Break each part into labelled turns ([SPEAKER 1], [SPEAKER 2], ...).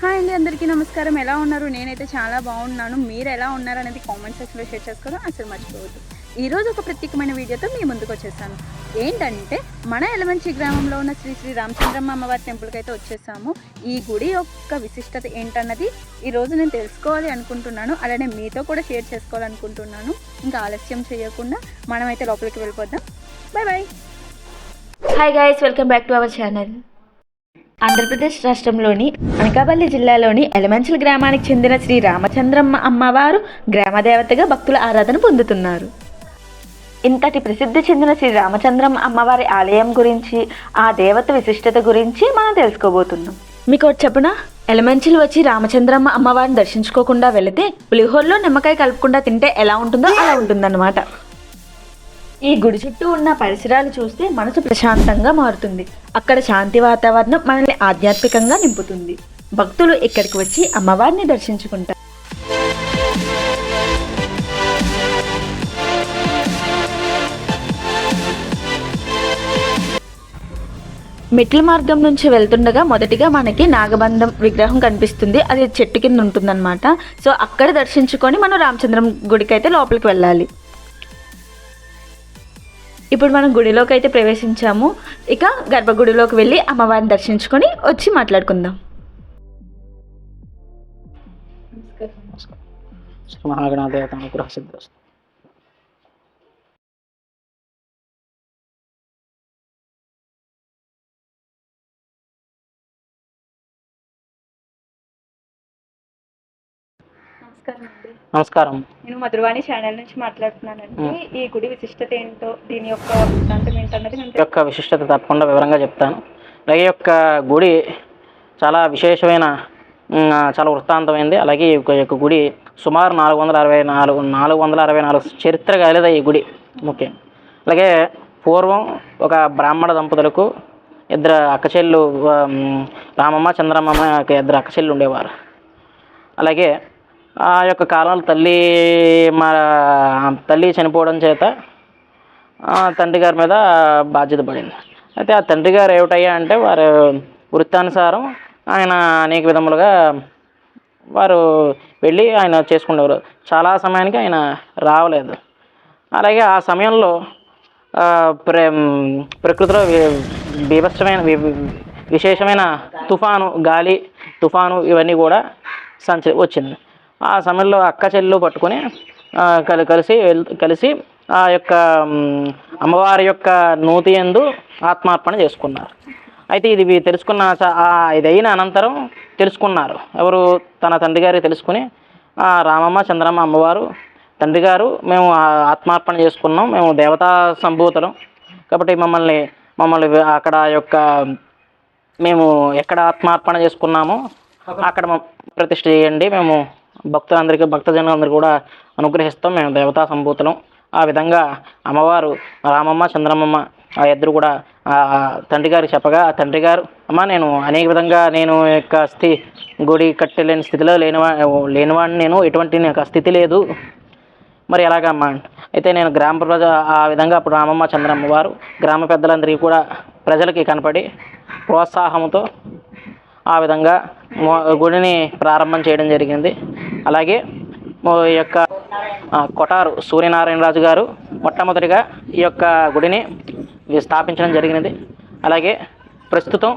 [SPEAKER 1] Hi అండి అందరికీ నమస్కారం. ఎలా ఉన్నారు? నేనైతే చాలా బాగున్నాను. మీరు ఎలా ఉన్నారు అనేది కామెంట్ సెక్షన్లో షేర్ చేసుకోవడం అసలు మర్చిపోవద్దు. ఈరోజు ఒక ప్రత్యేకమైన వీడియోతో మీ ముందుకు వచ్చేసాను. ఏంటంటే మన ఎలమంచి గ్రామంలో ఉన్న శ్రీ శ్రీ రామచంద్రమ్మ అమ్మవారి టెంపుల్కి అయితే వచ్చేసాము. ఈ గుడి యొక్క విశిష్టత ఏంటన్నది ఈరోజు నేను తెలుసుకోవాలి అనుకుంటున్నాను. అలానే మీతో కూడా షేర్ చేసుకోవాలనుకుంటున్నాను. ఇంకా ఆలస్యం చేయకుండా మనమైతే లోపలికి వెళ్ళిపోద్దాం bye bye
[SPEAKER 2] hi guys welcome back to our channel Andhra Pradesh రాష్ట్రంలోని అనకాపల్లి జిల్లాలోని ఎలమంచిల్ గ్రామానికి చెందిన శ్రీ రామచంద్రమ్మ అమ్మవారు గ్రామదేవతగా భక్తుల ఆరాధన పొందుతున్నారు. ఇంతటి ప్రసిద్ధి చెందిన శ్రీ రామచంద్రమ్మ అమ్మవారి ఆలయం గురించి ఆ దేవత విశిష్టత గురించి మనం తెలుసుకోబోతున్నాం. మీకు ఒకటి చెప్పనా? ఎలమంచిలు వచ్చి రామచంద్రమ్మ అమ్మవారిని దర్శించుకోకుండా వెళితే పులిహోరలో నిమ్మకాయ కలుపుకుండా తింటే ఎలా ఉంటుందో అలా ఉంటుందన్నమాట. ఈ గుడి చుట్టూ ఉన్న పరిసరాలు చూస్తే మనసు ప్రశాంతంగా మారుతుంది. అక్కడ శాంతి వాతావరణం మనల్ని ఆధ్యాత్మికంగా నింపుతుంది. భక్తులు ఇక్కడికి వచ్చి అమ్మవారిని దర్శించుకుంటారు. మెట్ల మార్గం నుంచి వెళ్తుండగా మొదటిగా మనకి నాగబంధం విగ్రహం కనిపిస్తుంది. అది చెట్టు కింద ఉంటుందన్నమాట. సో అక్కడ దర్శించుకొని మనం రామచంద్రం గుడికి అయితే లోపలికి వెళ్ళాలి. ఇప్పుడు మనం గుడిలోకి అయితే ప్రవేశించాము. ఇక గర్భగుడిలోకి వెళ్ళి అమ్మవారిని దర్శించుకొని వచ్చి మాట్లాడుకుందాం.
[SPEAKER 3] మహాగణాదేవత అనుగ్రహ సిద్ధ
[SPEAKER 1] నమస్కారం అండి.
[SPEAKER 3] నమస్కారం.
[SPEAKER 1] నేను మధురవాణి ఛానల్ నుంచి మాట్లాడుతున్నానండి. ఈ గుడి విశిష్టత ఏంటో దీని యొక్క వృత్తాంతం ఏంటన్నది
[SPEAKER 3] యొక్క విశిష్టత తప్పకుండా వివరంగా చెప్తాను. అలాగే ఈ యొక్క గుడి చాలా విశేషమైన చాలా వృత్తాంతమైంది. అలాగే ఈ యొక్క- గుడి సుమారు నాలుగు వందల అరవై నాలుగు నాలుగు వందల అరవై నాలుగు చరిత్ర కలిగిన ఈ గుడి ముఖ్యం. అలాగే పూర్వం ఒక బ్రాహ్మణ దంపతులకు ఇద్దరు అక్కచెల్లు రామమ్మ చంద్రమ్మ ఇద్దరు అక్కచెల్లు ఉండేవారు. అలాగే ఆ యొక్క కాలంలో తల్లి మా తల్లి చనిపోవడం చేత తండ్రి గారి మీద బాధ్యత పడింది. అయితే ఆ తండ్రి గారు ఏమిటయ్యా అంటే వారు వృత్తానుసారం ఆయన అనేక విధములుగా వారు వెళ్ళి ఆయన చేసుకునేవారు. చాలా సమయానికి ఆయన రావలేదు. అలాగే ఆ సమయంలో ప్రే ప్ర ప్రకృతిలో వి- బీభత్సమైన వి- విశేషమైన తుఫాను గాలి తుఫాను ఇవన్నీ కూడా సంచ వచ్చింది. ఆ సమయంలో అక్క చెల్లెలు పట్టుకొని కలిసి కలిసి ఆ యొక్క అమ్మవారి యొక్క నూతి ఎందు ఆత్మార్పణ చేసుకున్నారు. అయితే ఇది తెలుసుకున్న ఇది అయిన అనంతరం తెలుసుకున్నారు. ఎవరు తన తండ్రి గారికి తెలుసుకుని ఆ రామమ్మ చంద్రమ్మ అమ్మవారు తండ్రి గారు మేము ఆత్మార్పణ చేసుకున్నాం. మేము దేవతా సంభూతులం. కాబట్టి మమ్మల్ని మమ్మల్ని అక్కడ యొక్క మేము ఎక్కడ ఆత్మార్పణ చేసుకున్నామో అక్కడ ప్రతిష్ఠ చేయండి. మేము భక్తులందరికీ భక్తజనులందరూ కూడా అనుగ్రహిస్తాం. మేము దేవతా సంభూతులం. ఆ విధంగా అమ్మవారు రామమ్మ చంద్రమ్మ ఆ ఇద్దరు కూడా తండ్రి గారికి చెప్పగా ఆ తండ్రి గారు అమ్మ నేను అనేక విధంగా నేను యొక్క స్థి గుడి కట్టలేని స్థితిలో లేనివా లేనివాడిని నేను ఎటువంటి నాకు స్థితి లేదు. మరి ఎలాగమ్మా? అయితే నేను గ్రామ ప్రజ ఆ విధంగా అప్పుడు రామమ్మ చంద్రమ్మ వారు గ్రామ పెద్దలందరికీ కూడా ప్రజలకి కనపడి ప్రోత్సాహంతో ఆ విధంగా గుడిని ప్రారంభం చేయడం జరిగింది. అలాగే ఈ యొక్క కొటారు సూర్యనారాయణ రాజు గారు మొట్టమొదటిగా ఈ యొక్క గుడిని స్థాపించడం జరిగినది. అలాగే ప్రస్తుతం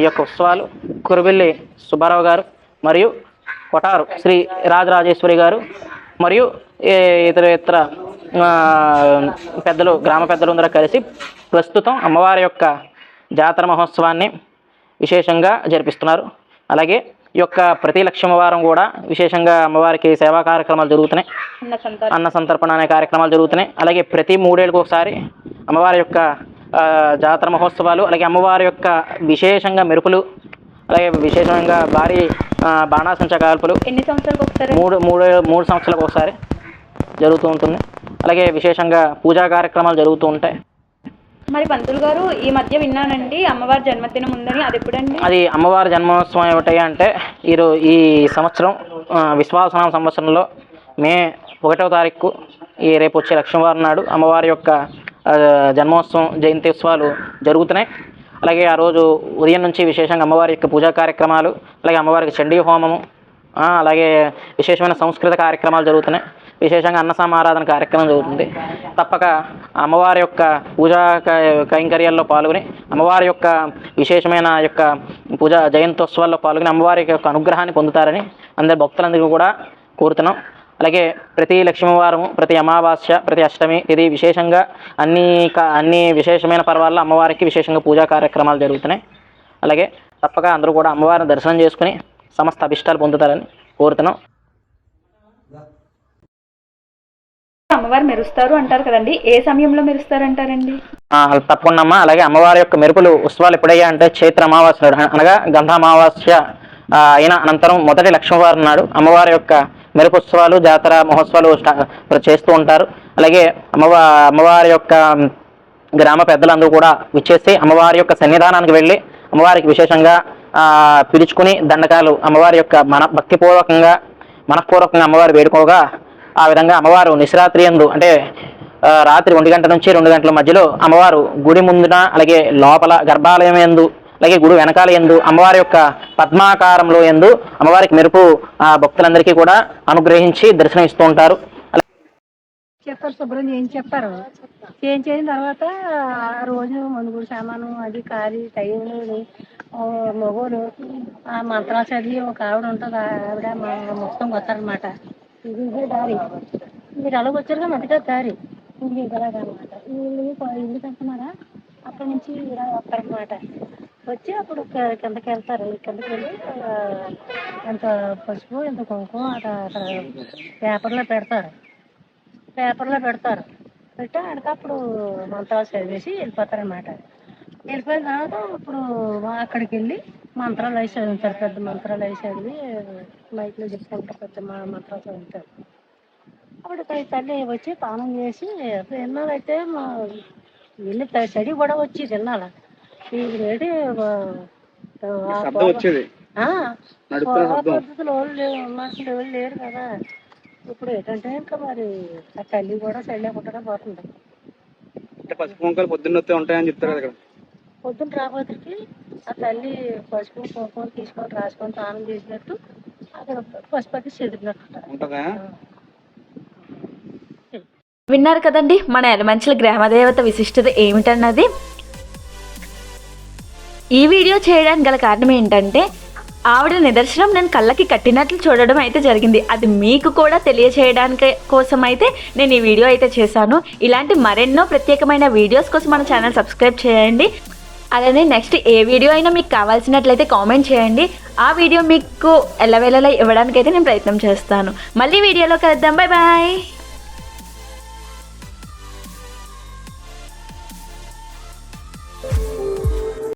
[SPEAKER 3] ఈ యొక్క ఉత్సవాలు కురుబెల్లి సుబ్బారావు గారు మరియు కొటారు శ్రీ రాజరాజేశ్వరి గారు మరియు ఇతర ఇతర పెద్దలు గ్రామ పెద్దలందరూ కలిసి ప్రస్తుతం అమ్మవారి యొక్క జాతర మహోత్సవాన్ని విశేషంగా జరిపిస్తున్నారు. అలాగే ఈ యొక్క ప్రతి లక్ష్మవారం కూడా విశేషంగా అమ్మవారికి సేవా కార్యక్రమాలు జరుగుతున్నాయి. అన్న సంతర్పణ. అనే కార్యక్రమాలు జరుగుతున్నాయి. అలాగే ప్రతి మూడేళ్ళకి ఒకసారి అమ్మవారి యొక్క జాతర మహోత్సవాలు అలాగే అమ్మవారి యొక్క విశేషంగా మెరుపులు అలాగే విశేషంగా భారీ బాణాసంచ కాల్పులు
[SPEAKER 1] ఎన్ని సంవత్సరాలకు ఒకసారి?
[SPEAKER 3] మూడు మూడు మూడు సంవత్సరాలకు ఒకసారి జరుగుతూ ఉంటుంది. అలాగే విశేషంగా పూజా కార్యక్రమాలు జరుగుతూ ఉంటాయి.
[SPEAKER 1] మరి పంతులు గారు ఈ మధ్య విన్నానండి అమ్మవారి జన్మదినం ఉందని. అది ఎప్పుడండి?
[SPEAKER 3] అది అమ్మవారి జన్మోత్సవం ఏమిటి అంటే ఈరో ఈ సంవత్సరం విశ్వాసనామ సంవత్సరంలో మే ఒకటవ తారీఖు ఈ రేపు వచ్చే లక్ష్మీవారం నాడు అమ్మవారి యొక్క జన్మోత్సవం జయంతి ఉత్సవాలు జరుగుతున్నాయి. అలాగే ఆ రోజు ఉదయం నుంచి విశేషంగా అమ్మవారి యొక్క పూజా కార్యక్రమాలు అలాగే అమ్మవారికి చండీ హోమము అలాగే విశేషమైన సంస్కృత కార్యక్రమాలు జరుగుతున్నాయి. విశేషంగా అన్న సమారాధన కార్యక్రమం జరుగుతుంది. తప్పక అమ్మవారి యొక్క పూజా కైంకర్యాల్లో పాల్గొని అమ్మవారి యొక్క విశేషమైన యొక్క పూజా జయంతోత్సవాల్లో పాల్గొని అమ్మవారి యొక్క అనుగ్రహాన్ని పొందుతారని అందరి భక్తులందరికీ కూడా కోరుతున్నాం. అలాగే ప్రతి లక్ష్మీవారము ప్రతి అమావాస్య ప్రతి అష్టమి ఇది విశేషంగా అన్ని అన్ని విశేషమైన పర్వాల్లో అమ్మవారికి విశేషంగా పూజా కార్యక్రమాలు జరుగుతున్నాయి. అలాగే తప్పక అందరూ కూడా అమ్మవారిని దర్శనం చేసుకుని సమస్త అభిష్టాలు పొందుతారని కోరుతున్నాం.
[SPEAKER 1] అమ్మవారు మెరుస్తారు అంటారు కదండి. ఏ సమయంలో మెరుస్తారు అంటారండి
[SPEAKER 3] తప్పకుండా అమ్మా. అలాగే అమ్మవారి యొక్క మెరుపులు ఉత్సవాలు ఎప్పుడయ్యా అంటే చైత్ర అమావాస్య అనగా గంధామావాస్య అయిన అనంతరం మొదటి లక్ష్మీవారం నాడు అమ్మవారి యొక్క మెరుపు ఉత్సవాలు జాతర మహోత్సవాలు చేస్తూ ఉంటారు. అలాగే అమ్మవా అమ్మవారి యొక్క గ్రామ పెద్దలందరూ కూడా విచ్చేసి అమ్మవారి యొక్క సన్నిధానానికి వెళ్ళి అమ్మవారికి విశేషంగా పిలుచుకుని దండకాలు అమ్మవారి యొక్క మన భక్తిపూర్వకంగా మనఃపూర్వకంగా అమ్మవారు వేడుకోగా ఆ విధంగా అమ్మవారు నిశరాత్రి ఎందు అంటే రాత్రి ఒంటి గంట నుంచి రెండు గంటల మధ్యలో అమ్మవారు గుడి ముందున అలాగే లోపల గర్భాలయం ఎందు అలాగే గుడి వెనకాల ఎందు అమ్మవారి యొక్క పద్మాకారంలో ఎందు అమ్మవారికి మెరుపు ఆ, భక్తులందరికీ కూడా అనుగ్రహించి దర్శనం ఇస్తూ ఉంటారు.
[SPEAKER 4] చెప్పారు శుభ్రం ఏం చెప్పారు? ఏం చేసిన తర్వాత ఆ రోజు మనుగుడు సామాను అది కారి టైంలు మగోలు ఆ మంత్రాలు చదివి ఒక ఆవిడ ఉంటుంది ఆవిడ మా మొత్తం వస్తారనమాట ఇది ఇదే దారి. మీరు అలాగ వచ్చారుగా మొదట దారి. ఇది ఇలాగనమాట వీళ్ళు ఇల్లు కడుతున్నారా? అక్కడి నుంచి ఇలా వస్తారనమాట వచ్చి అప్పుడు క- కిందకి వెళ్తారు. కిందకి వెళ్ళి ఎంత పసుపు ఎంత కుంకుమ అక్కడ అక్కడ పేపర్లో పెడతారు. పేపర్లో పెడతారు. పెట్టి ఆడికి మంత్రాలు చదివేసి వెళ్ళిపోతారనమాట వెళ్ళిపోయిన తర్వాత ఇప్పుడు అక్కడికి వెళ్ళి మంత్రాలు అవి చదువుతారు పెద్ద మంత్రాలు అవి చదివి మైక్లో చెప్పుకుంటారు పెద్ద మంత్రాలు చదువుతారు అప్పుడు పై తల్లి వచ్చి పానం చేసి తిన్నాలైతే మా వెళ్ళి చడి కూడా వచ్చి తిన్నాల ఏంటి పద్ధతిలో వాళ్ళు మనుషులు ఎవరు లేరు కదా. ఇప్పుడు ఏంటంటే ఇంకా మరి ఆ తల్లి కూడా చల్లకుండా పోతుంది.
[SPEAKER 5] పసుపు పొద్దున్న ఉంటాయని చెప్తారు కదా ఇక్కడ.
[SPEAKER 4] పొద్దున్న రాబోతుకి ఆ తల్లి పసుపు కుంకుమ తీసుకొని రాసుకొని స్నానం చేసినట్టు అక్కడ పసుపు అది చెదిరినట్టు.
[SPEAKER 5] ఉంటుందా?
[SPEAKER 2] విన్నారు కదండి మన ఎలమంచుల గ్రామదేవత విశిష్టత ఏమిటన్నది? ఈ వీడియో చేయడానికి గల కారణం ఏంటంటే ఆవిడ నిదర్శనం నేను కళ్ళకి కట్టినట్లు చూడడం అయితే జరిగింది. అది మీకు కూడా తెలియచేయడానికి కోసం అయితే నేను ఈ వీడియో అయితే చేశాను. ఇలాంటి మరెన్నో ప్రత్యేకమైన వీడియోస్ కోసం మన ఛానల్ సబ్స్క్రైబ్ చేయండి. అలానే నెక్స్ట్ ఏ వీడియో అయినా మీకు కావాల్సినట్లయితే కామెంట్ చేయండి. ఆ వీడియో మీకు ఎల్లవేళలా ఇవ్వడానికైతే నేను ప్రయత్నం చేస్తాను. మళ్ళీ వీడియోలో కలుద్దాం. Bye bye